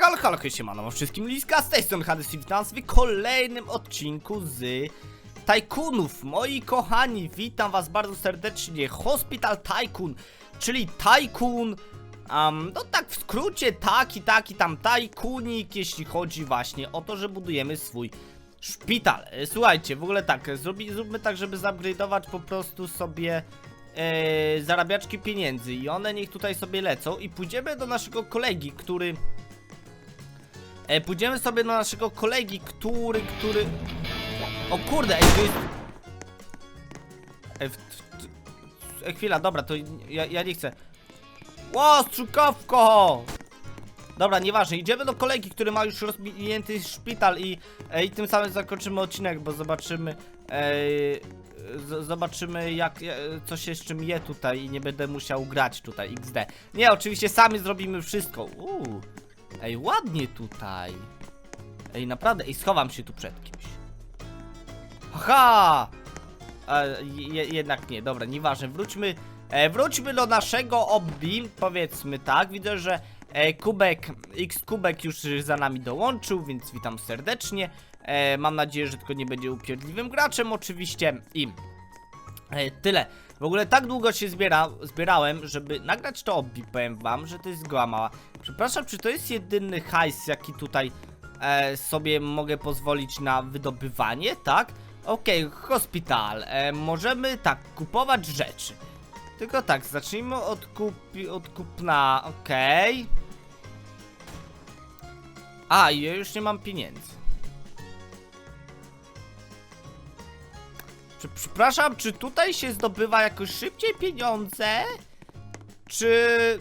Halo, halo, hej, siemano, wszystkim Liska, z tej strony Hades i witam w kolejnym odcinku z Tajkunów. Moi kochani, witam was bardzo serdecznie. Hospital Tycoon, czyli Tajkun, um, no tak w skrócie, taki, taki tam Tajkunik, jeśli chodzi właśnie o to, że budujemy swój szpital. E, Słuchajcie, w ogóle tak, zrobi, zróbmy tak, żeby zupgrade'ować po prostu sobie e, zarabiaczki pieniędzy i one niech tutaj sobie lecą i pójdziemy do naszego kolegi, który... E, pójdziemy sobie do naszego kolegi, który, który... O kurde, ej, to jest... E, w, e, chwila, dobra, to ja, ja nie chcę. Ło, strzykawko! Dobra, nieważne, idziemy do kolegi, który ma już rozwinięty szpital i, e, i tym samym zakończymy odcinek, bo zobaczymy... E, z, zobaczymy jak, e, co się z czym je tutaj i nie będę musiał grać tutaj XD. Nie, oczywiście sami zrobimy wszystko. Uuu. Ej, ładnie tutaj. Ej, naprawdę, ej, schowam się tu przed kimś. Haha! Je, jednak nie, dobra, nieważne, wróćmy, e, wróćmy do naszego obbi, powiedzmy tak, widzę, że e, Kubek, X Kubek już za nami dołączył, więc witam serdecznie, e, mam nadzieję, że tylko nie będzie upierdliwym graczem oczywiście i e, tyle. W ogóle tak długo się zbiera, zbierałem, żeby nagrać to obbi, powiem wam, że to jest goła mała. Przepraszam, czy to jest jedyny hajs, jaki tutaj e, sobie mogę pozwolić na wydobywanie, tak? Okej, hospital. E, możemy tak kupować rzeczy. Tylko tak, zacznijmy od, kupi, od kupna. Okej. A, i ja już nie mam pieniędzy. Prze- Przepraszam, czy tutaj się zdobywa jakoś szybciej pieniądze? Czy...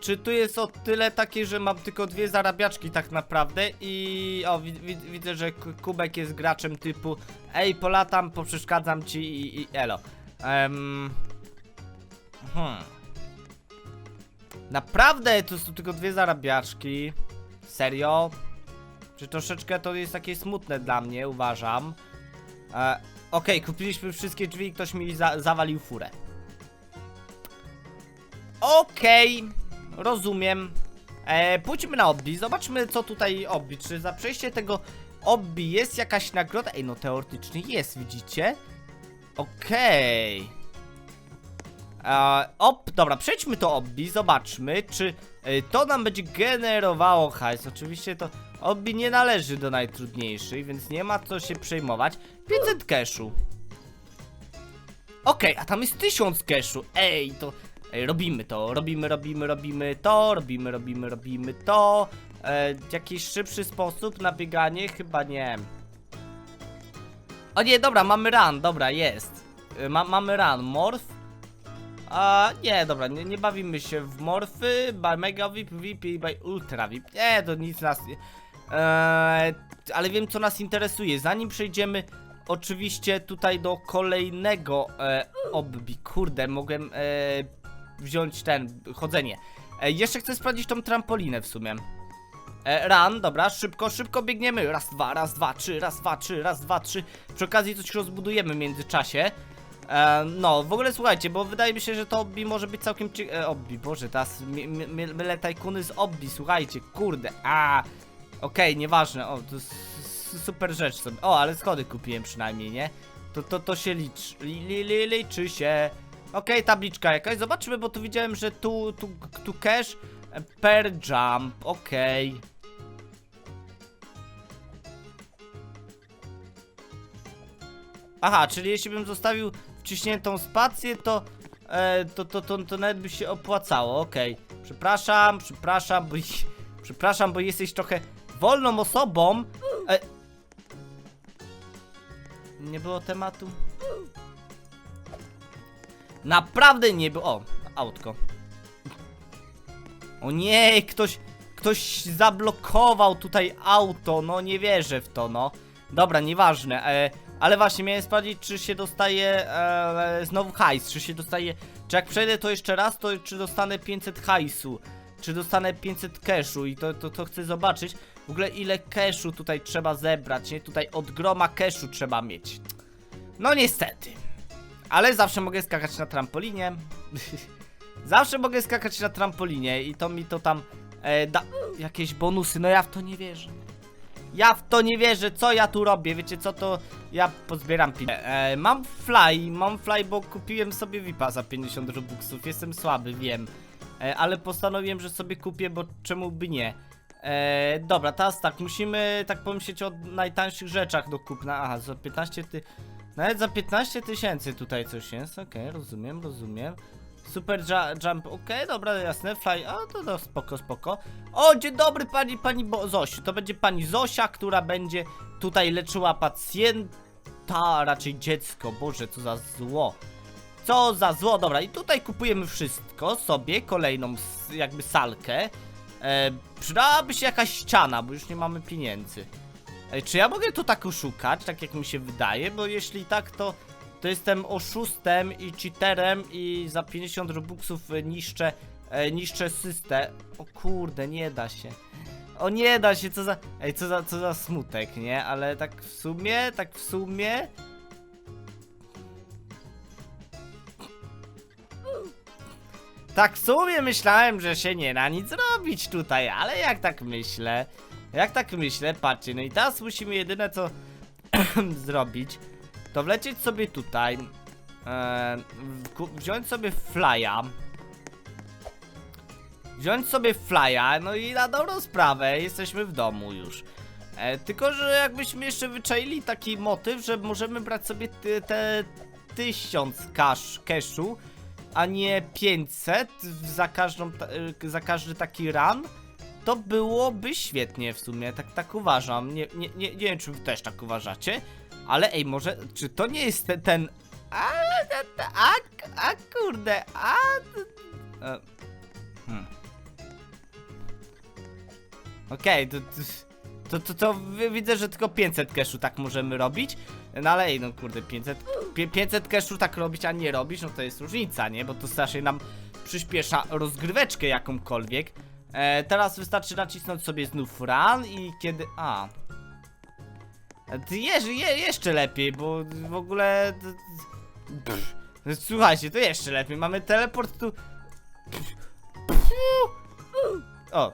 Czy tu jest o tyle takie, że mam tylko dwie zarabiaczki tak naprawdę i o wi wi widzę, że Kubek jest graczem typu ej polatam, poprzeszkadzam ci i, i elo. Um, hmm. Naprawdę to są tylko dwie zarabiaczki? Serio? Czy troszeczkę to jest takie smutne dla mnie, uważam. E, Okej, kupiliśmy wszystkie drzwi i ktoś mi za zawalił furę. Okej, rozumiem. E, pójdźmy na obbi, zobaczmy co tutaj obbi. Czy za przejście tego obbi jest jakaś nagroda? Ej, no teoretycznie jest, widzicie? Okej. E, op, dobra, przejdźmy to obbi, zobaczmy, czy e, to nam będzie generowało hajs. Oczywiście to obbi nie należy do najtrudniejszych, więc nie ma co się przejmować. 500 cashu. Okej, a tam jest 1000 cashu. Ej, to Ej, robimy to, robimy, robimy, robimy to, robimy, robimy, robimy to. E, jakiś szybszy sposób na bieganie? Chyba nie. O nie, dobra, mamy run, dobra, jest. E, ma, mamy run, morph. A nie, dobra, nie, nie bawimy się w morfy, by mega VIP, VIP i by ultra VIP. Nie, to nic nas. Eee, ale wiem, co nas interesuje. Zanim przejdziemy oczywiście tutaj do kolejnego e, obbi. Kurde, mogłem e, wziąć ten, chodzenie. E, jeszcze chcę sprawdzić tą trampolinę w sumie. E, run, dobra, szybko, szybko biegniemy. Raz, dwa, raz, dwa, trzy, raz, dwa, trzy, raz, dwa, trzy. Przy okazji coś rozbudujemy w międzyczasie. E, no, w ogóle słuchajcie, bo wydaje mi się, że to obbi może być całkiem cie... Obbi, boże, teraz my- my- my- mylę tajkuny z obbi, słuchajcie, kurde, a Okej, nieważne, o, to super rzecz sobie. O, ale schody kupiłem przynajmniej, nie? To, to, to się liczy, li, li, li, liczy się. Okej, tabliczka jakaś, zobaczmy, bo tu widziałem, że tu, tu, tu cash e, per jump, okej. Aha, czyli jeśli bym zostawił wciśniętą spację, to, e, to, to, to, to nawet by się opłacało, okej. Przepraszam, przepraszam, bo, przepraszam, bo jesteś trochę wolną osobą. E, nie było tematu. Naprawdę nie było. O, autko. O nie, ktoś, ktoś zablokował tutaj auto, no nie wierzę w to, no. Dobra, nieważne, e, ale właśnie miałem sprawdzić, czy się dostaje e, znowu hajs, czy się dostaje, czy jak przejdę to jeszcze raz, to czy dostanę 500 hajsu, czy dostanę 500 cashu i to, to, to chcę zobaczyć. W ogóle ile cashu tutaj trzeba zebrać, nie? Tutaj od groma cashu trzeba mieć. No niestety. Ale zawsze mogę skakać na trampolinie. zawsze mogę skakać na trampolinie i to mi to tam e, da jakieś bonusy. No ja w to nie wierzę. Ja w to nie wierzę, co ja tu robię, wiecie co to? Ja pozbieram pieniądze. E, mam fly, mam fly, bo kupiłem sobie VIPa za 50 robuxów, jestem słaby, wiem. E, ale postanowiłem, że sobie kupię, bo czemu by nie. E, dobra, teraz tak, musimy tak pomyśleć o najtańszych rzeczach do kupna. Aha, za 15 ty... Nawet za 15 tysięcy tutaj coś jest, okej, rozumiem, rozumiem. Super ju- jump, okej, dobra, jasne, fly, a to, to spoko, spoko. O, dzień dobry pani, pani Bo Zosiu, to będzie pani Zosia, która będzie tutaj leczyła pacjenta, raczej dziecko, boże, co za zło. Co za zło, dobra, i tutaj kupujemy wszystko sobie, kolejną jakby salkę. E, przydałaby się jakaś ściana, bo już nie mamy pieniędzy. E, czy ja mogę to tak oszukać, tak jak mi się wydaje? Bo jeśli tak, to, to jestem oszustem i cheaterem i za 50 robuxów e, niszczę, e, niszczę system. O kurde, nie da się. O nie da się, co za... Ej, co za, co za smutek, nie? Ale tak w sumie, tak w sumie... Tak w sumie myślałem, że się nie da nic robić tutaj, ale jak tak myślę, jak tak myślę, patrzcie, no i teraz musimy jedyne co zrobić, to wlecieć sobie tutaj, e, wziąć sobie flya, wziąć sobie flya, no i na dobrą sprawę jesteśmy w domu już. E, tylko, że jakbyśmy jeszcze wyczaili taki motyw, że możemy brać sobie ty, te tysiąc cash, cashu, a nie 500 za, każdą, y, za każdy taki run, to byłoby świetnie w sumie, tak, tak uważam. Nie, nie, nie, nie wiem, czy wy też tak uważacie, ale ej, może, czy to nie jest ten, a, a, a, a kurde, a... e, Hmm. Okej, to, to, to, to, to wi- widzę, że tylko 500 cashu tak możemy robić. No ale ej, no kurde, 500, pie- 500 cashu tak robić, a nie robić, no to jest różnica, nie? Bo to strasznie nam przyspiesza rozgryweczkę jakąkolwiek. E, teraz wystarczy nacisnąć sobie znów run i kiedy... A... Je, je, jeszcze lepiej, bo w ogóle... Pff, Słuchajcie, to jeszcze lepiej, mamy teleport tu... O,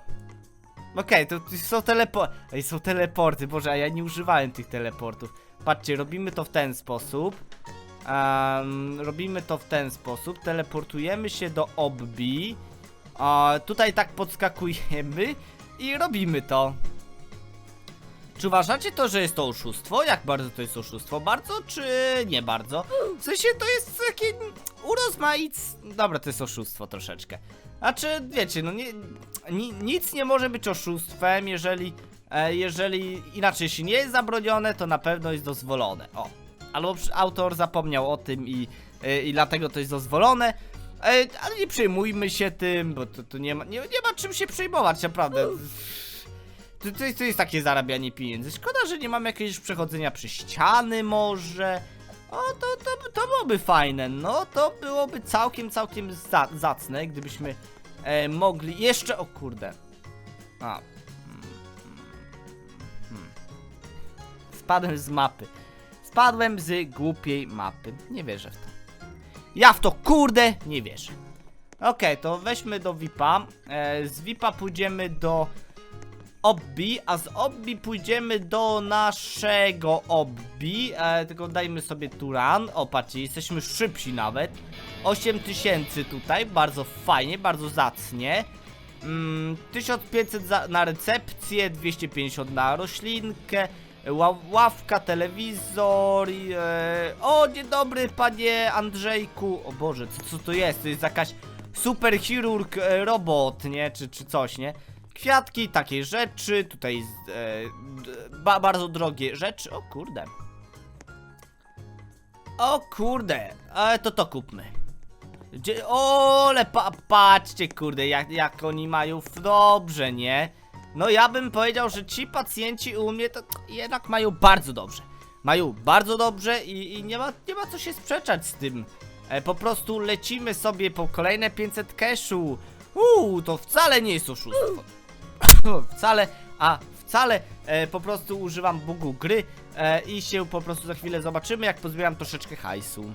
Okej, to, to są teleporty. Są teleporty, boże, a ja nie używałem tych teleportów. Patrzcie, robimy to w ten sposób. Em, robimy to w ten sposób. Teleportujemy się do obbi. Tutaj tak podskakujemy i robimy to. Czy uważacie to, że jest to oszustwo? Jak bardzo to jest oszustwo? Bardzo czy nie bardzo? W sensie to jest takie urozmaic... Dobra, to jest oszustwo troszeczkę. Znaczy, wiecie, no nie, ni, nic nie może być oszustwem, jeżeli, e, jeżeli inaczej, jeśli nie jest zabronione, to na pewno jest dozwolone. O, albo autor zapomniał o tym i, e, i dlatego to jest dozwolone. E, ale nie przejmujmy się tym, bo to, to nie, ma, nie, nie ma czym się przejmować, naprawdę. To, to, jest, to jest takie zarabianie pieniędzy. Szkoda, że nie mamy jakiegoś przechodzenia przez ściany może. O, to, to, to byłoby fajne. No, to byłoby całkiem, całkiem za, zacne, gdybyśmy e, mogli jeszcze... O kurde. A. Mm, mm, hmm. Spadłem z mapy. Spadłem z głupiej mapy. Nie wierzę w to. Ja w to kurde nie wierzę. Okej, to weźmy do VIPa. E, z VIPa pójdziemy do Obbi, a z Obbi pójdziemy do naszego Obbi. E, tylko dajmy sobie tu run. O, patrzcie, jesteśmy szybsi nawet. 8000 tutaj, bardzo fajnie, bardzo zacnie. Mm, 1500 za, na recepcję, 250 na roślinkę, ła, ławka, telewizor i, e, O, dzień dobry panie Andrzejku. O Boże, co, co to jest? To jest jakaś superchirurg e, robot, nie? Czy, czy coś, nie? Kwiatki, takie rzeczy, tutaj e, ba, bardzo drogie rzeczy. O kurde. O kurde, ale to to kupmy. Gdzie, ole, pa, patrzcie, kurde, jak, jak oni mają w dobrze, nie? No ja bym powiedział, że ci pacjenci u mnie to jednak mają bardzo dobrze. Mają bardzo dobrze i, i nie, ma, nie ma co się sprzeczać z tym. E, po prostu lecimy sobie po kolejne 500 cashu. Uuu, to wcale nie jest oszustwo. wcale, a wcale e, po prostu używam bugu gry e, i się po prostu za chwilę zobaczymy, jak pozbieram troszeczkę hajsu.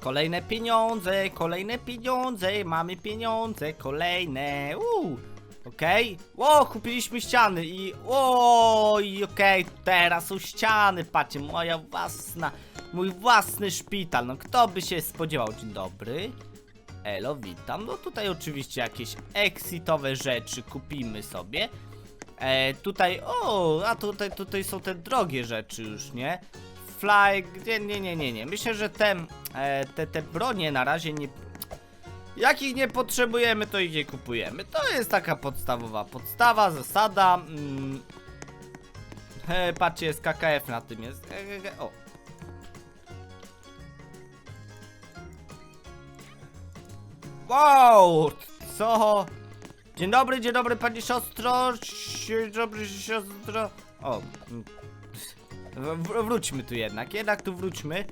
Kolejne pieniądze, kolejne pieniądze, mamy pieniądze, kolejne. Uuu. Okej? O, kupiliśmy ściany i... O, i okej, teraz są ściany, patrzcie, moja własna, mój własny szpital, no kto by się spodziewał, dzień dobry. Elo, witam, no tutaj oczywiście jakieś exitowe rzeczy kupimy sobie. E, tutaj, o, a tutaj, tutaj są te drogie rzeczy już, nie? Fly, nie, nie, nie, nie, nie, myślę, że te, e, te, te bronie na razie nie... Jak ich nie potrzebujemy, to ich nie kupujemy. To jest taka podstawowa podstawa, zasada. Mm. E, patrzcie, jest KKF na tym jest. O. Wow! Co? Dzień dobry, dzień dobry pani siostro. Dzień dobry siostro. O. mm. Wróćmy tu jednak, jednak tu wróćmy.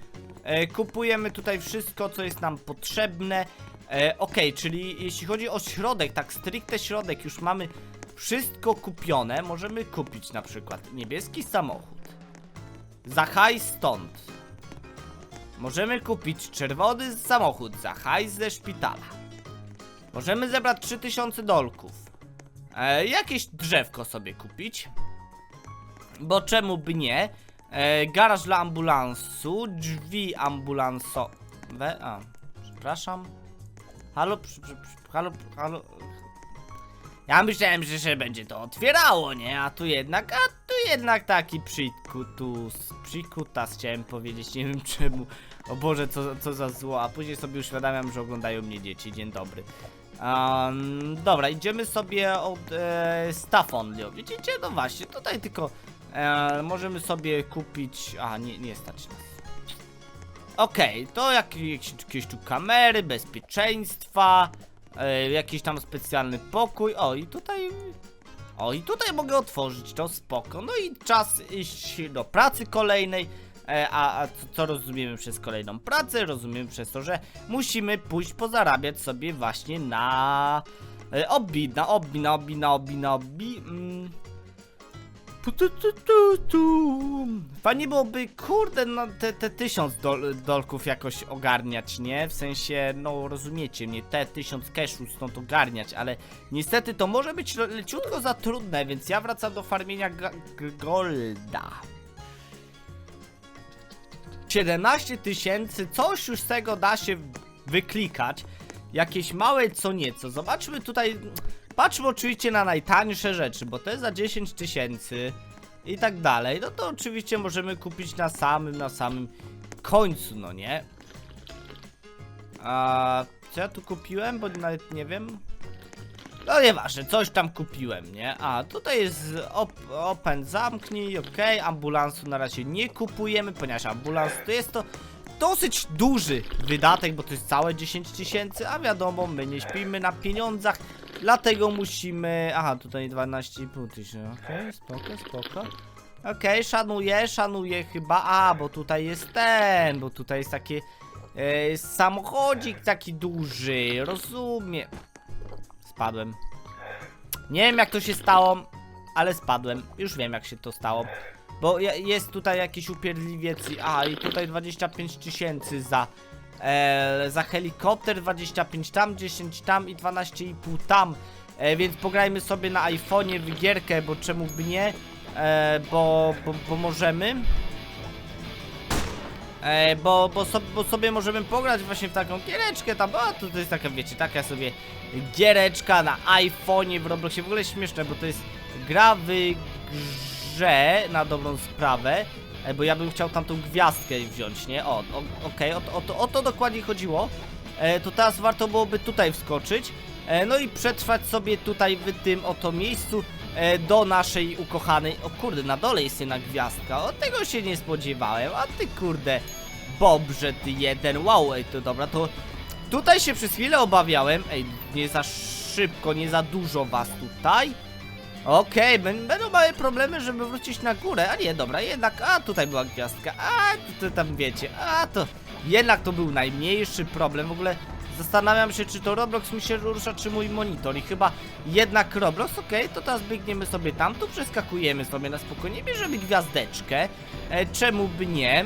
E, kupujemy tutaj wszystko, co jest nam potrzebne. E, Okej, czyli jeśli chodzi o środek, tak stricte środek, już mamy wszystko kupione. Możemy kupić na przykład niebieski samochód. Za hajs stąd. Możemy kupić czerwony samochód za hajs ze szpitala. Możemy zebrać 3000 dolków. E, jakieś drzewko sobie kupić. Bo czemu by nie? E, garaż dla ambulansu, drzwi ambulansowe. A, przepraszam. Halo, przy, przy, przy, halo, halo. Ja myślałem, że się będzie to otwierało, nie? A tu jednak, a tu jednak taki przykutus, przykutas chciałem powiedzieć, nie wiem czemu. O Boże, co, co za zło, a później sobie uświadamiam, że oglądają mnie dzieci, dzień dobry. Um, dobra, idziemy sobie od e, staff only, widzicie? No właśnie, tutaj tylko e, możemy sobie kupić, a nie, nie stać nas. Okej, to jak, jakieś, jakieś tu kamery, bezpieczeństwa, e, jakiś tam specjalny pokój. O, i tutaj. O, i tutaj mogę otworzyć to spoko. No i czas iść do pracy kolejnej. E, a, a co, rozumiemy przez kolejną pracę? Rozumiemy przez to, że musimy pójść pozarabiać sobie właśnie na e, obbi, na obbi, na obbi, na obbi, na obbi. Mm. Tu, tu, tu, tu, tu. Fajnie byłoby, kurde, no te, te tysiąc dol, dolków jakoś ogarniać, nie? W sensie, no rozumiecie mnie, te tysiąc cashu stąd ogarniać, ale niestety to może być le- leciutko za trudne, więc ja wracam do farmienia golda. 17 tysięcy, coś już z tego da się wyklikać. Jakieś małe co nieco. Zobaczmy tutaj. Patrzmy oczywiście na najtańsze rzeczy, bo jest za 10 tysięcy i tak dalej. No to oczywiście możemy kupić na samym, na samym końcu, no nie? A co ja tu kupiłem? Bo nawet nie wiem. No nieważne, coś tam kupiłem, nie? A, tutaj jest op open, zamknij, okej, ambulansu na razie nie kupujemy, ponieważ ambulans to jest to dosyć duży wydatek, bo to jest całe 10 tysięcy, a wiadomo, my nie śpimy na pieniądzach, dlatego musimy... Aha, tutaj 12,5 tysięcy, okej, spoko, spoko. Okej, szanuję, szanuję chyba, a, bo tutaj jest ten, bo tutaj jest taki e, samochodzik taki duży, rozumiem. Spadłem. Nie wiem jak to się stało, ale spadłem. Już wiem jak się to stało. Bo jest tutaj jakiś upierdliwiec. A, i tutaj 25 tysięcy za... E, za helikopter, 25 tam, 10 tam i 12,5 tam. E, więc pograjmy sobie na iPhone'ie w gierkę, bo czemu by nie? E, bo, bo, bo możemy. E, bo, bo, so, bo sobie możemy pograć właśnie w taką giereczkę tam, a to, to jest taka, wiecie, taka sobie giereczka na iPhone'ie w Robloxie, w ogóle śmieszne, bo to jest gra w grze na dobrą sprawę, e, bo ja bym chciał tam tą gwiazdkę wziąć, nie? O, o okej, o, to- o, to, o to dokładnie chodziło, e, to teraz warto byłoby tutaj wskoczyć, e, no i przetrwać sobie tutaj w tym oto miejscu, do naszej ukochanej. O kurde, na dole jest jedna gwiazdka. O tego się nie spodziewałem. A ty kurde, Bobrze ty jeden. Wow, ej, to dobra, to tutaj się przez chwilę obawiałem. Ej, nie za szybko, nie za dużo was tutaj. Okej, bę- będą małe problemy, żeby wrócić na górę. A nie, dobra, jednak, a tutaj była gwiazdka. A, to tam wiecie, a to jednak to był najmniejszy problem. W ogóle zastanawiam się, czy to Roblox mi się rusza, czy mój monitor. I chyba jednak Roblox, okej, to teraz biegniemy sobie tam, tu przeskakujemy sobie na spokojnie, bierzemy gwiazdeczkę. E, czemu by nie?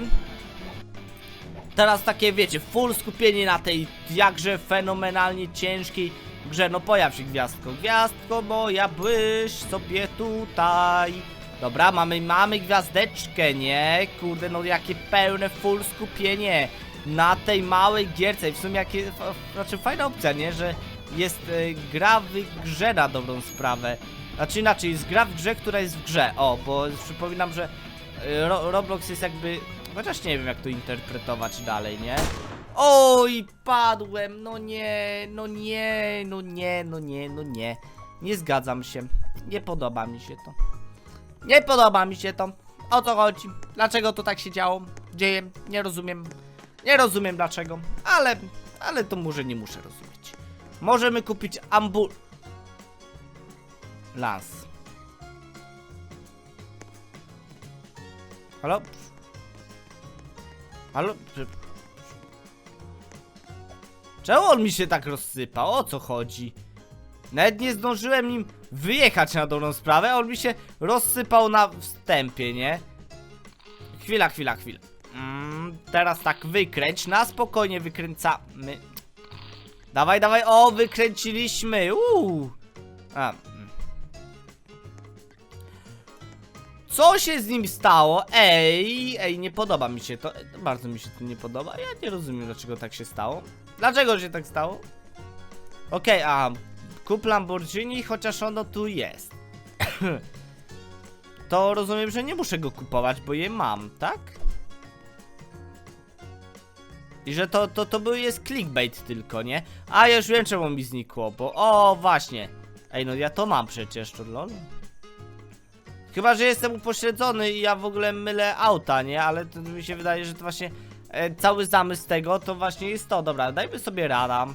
teraz takie, wiecie, full skupienie na tej jakże fenomenalnie ciężkiej grze. No pojaw się gwiazdko. Gwiazdko moja, byś sobie tutaj. Dobra, mamy, mamy gwiazdeczkę, nie? Kurde, no jakie pełne full skupienie na tej małej gierce. I w sumie jakie, znaczy fajna opcja, nie? Że jest e, gra w grze na dobrą sprawę. Znaczy inaczej, jest gra w grze, która jest w grze. O, bo przypominam, że e, Ro Roblox jest jakby... Chociaż nie wiem jak to interpretować dalej, nie? Oj, padłem, no nie, no nie, no nie, no nie, no nie. Nie zgadzam się. Nie podoba mi się to. Nie podoba mi się to. O co chodzi? Dlaczego to tak się działo? Dzieje? Nie rozumiem. Nie rozumiem dlaczego, ale, ale to może nie muszę rozumieć. Możemy kupić ambul... Lans. Halo? Halo? Czemu on mi się tak rozsypał? O co chodzi? Nawet nie zdążyłem nim wyjechać na dobrą sprawę, a on mi się rozsypał na wstępie, nie? Chwila, chwila, chwila. Mm, teraz tak wykręć, na spokojnie wykręcamy. Dawaj, dawaj, o, wykręciliśmy, uuu. A. Co się z nim stało? Ej, ej, nie podoba mi się to. Bardzo mi się to nie podoba. Ja nie rozumiem, dlaczego tak się stało. Dlaczego się tak stało? Okej, a kup Lamborghini, chociaż ono tu jest. to rozumiem, że nie muszę go kupować, bo je mam, tak? I że to, to, to był jest clickbait tylko, nie? A już wiem czemu mi znikło, bo o właśnie. Ej, no ja to mam przecież, lol. Chyba, że jestem upośledzony i ja w ogóle mylę auta, nie? Ale to mi się wydaje, że to właśnie e, cały zamysł tego to właśnie jest to. Dobra, dajmy sobie rada.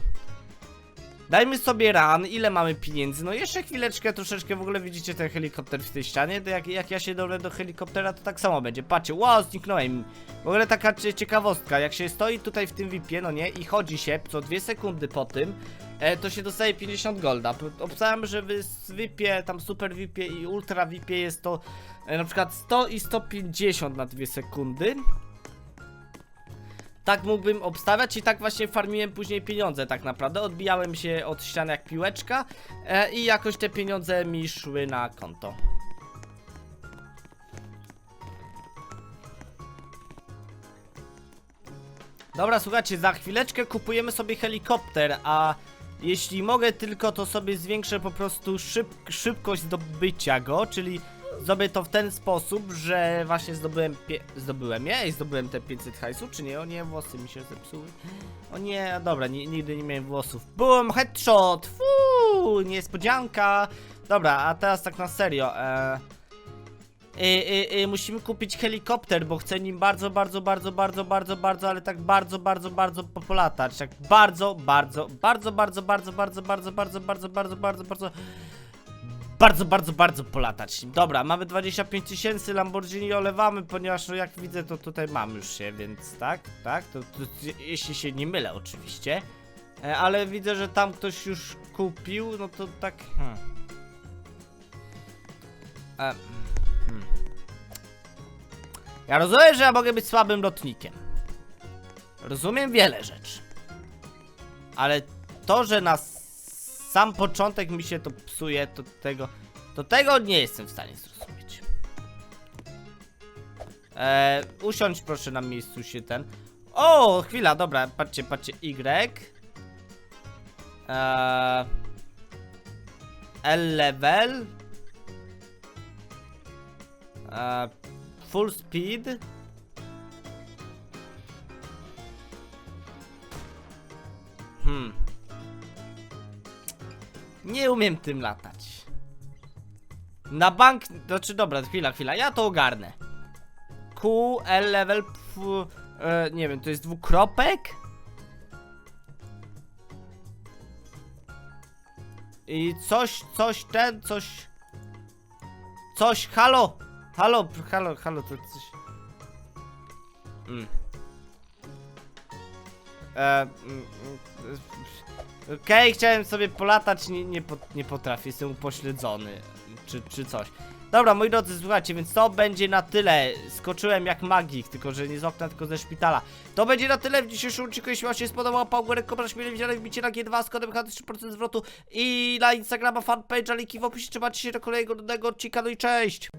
Dajmy sobie ran, ile mamy pieniędzy? No jeszcze chwileczkę, troszeczkę w ogóle widzicie ten helikopter w tej ścianie, to jak, jak ja się dolę do helikoptera, to tak samo będzie. Patrzcie, wow, zniknąłem. W ogóle taka cie- ciekawostka, jak się stoi tutaj w tym VIPie, no nie, i chodzi się co dwie sekundy po tym, e, to się dostaje 50 golda. Obstałem, że w VIPie, tam super VIPie i ultra VIPie jest to e, na przykład 100 i 150 na dwie sekundy. Tak mógłbym obstawiać i tak właśnie farmiłem później pieniądze tak naprawdę. Odbijałem się od ścian jak piłeczka e, i jakoś te pieniądze mi szły na konto. Dobra, słuchajcie, za chwileczkę kupujemy sobie helikopter, a jeśli mogę tylko, to sobie zwiększę po prostu szyb szybkość zdobycia go, czyli zrobię to w ten sposób, że właśnie zdobyłem pie zdobyłem je i zdobyłem te 500 hajsu, czy nie? O nie, włosy mi się zepsuły. O nie, dobra, ni nigdy nie miałem włosów. Boom, headshot, fuu, niespodzianka. Dobra, a teraz tak na serio, e... Y, y, y, musimy kupić helikopter, bo chcę nim bardzo, bardzo, bardzo, bardzo, bardzo, bardzo, ale tak bardzo, bardzo, bardzo popolatać. Tak bardzo, bardzo, bardzo, bardzo, bardzo, bardzo, bardzo, bardzo, bardzo, bardzo, bardzo, bardzo bardzo, bardzo, bardzo polatać. Dobra, mamy 25 tysięcy, Lamborghini olewamy, ponieważ no jak widzę to tutaj mam już się, więc tak, tak, to, to, jeśli się nie mylę oczywiście. E, ale widzę, że tam ktoś już kupił, no to tak, hmm. E, hmm. Ja rozumiem, że ja mogę być słabym lotnikiem. Rozumiem wiele rzeczy. Ale to, że na sam początek mi się to psuje, to tego, to tego nie jestem w stanie zrozumieć. Eee, usiądź proszę na miejscu się ten. O, chwila, dobra, patrzcie, patrzcie, Y. Eee, L level. Eee, full speed. Hmm. Nie umiem tym latać. Na bank. Znaczy, dobra, chwila, chwila. Ja to ogarnę. Q, L level. F, e, nie wiem, to jest dwukropek? I coś, coś ten, coś. Coś, halo! Halo, halo, halo, to coś. Mm. E, mm, Okej, chciałem sobie polatać, nie, nie, pot- nie potrafię, jestem upośledzony, czy, czy coś. Dobra, moi drodzy, słuchajcie, więc to będzie na tyle. Skoczyłem jak magik, tylko że nie z okna, tylko ze szpitala. To będzie na tyle w dzisiejszym odcinku. Jeśli wam się spodobał, pałgorek, kopra, śmiele widziane, wbicie na G2 z kodem HT 3% zwrotu i na Instagrama fanpage, linki w opisie. Trzymajcie się do kolejnego nowego odcinka, no i cześć!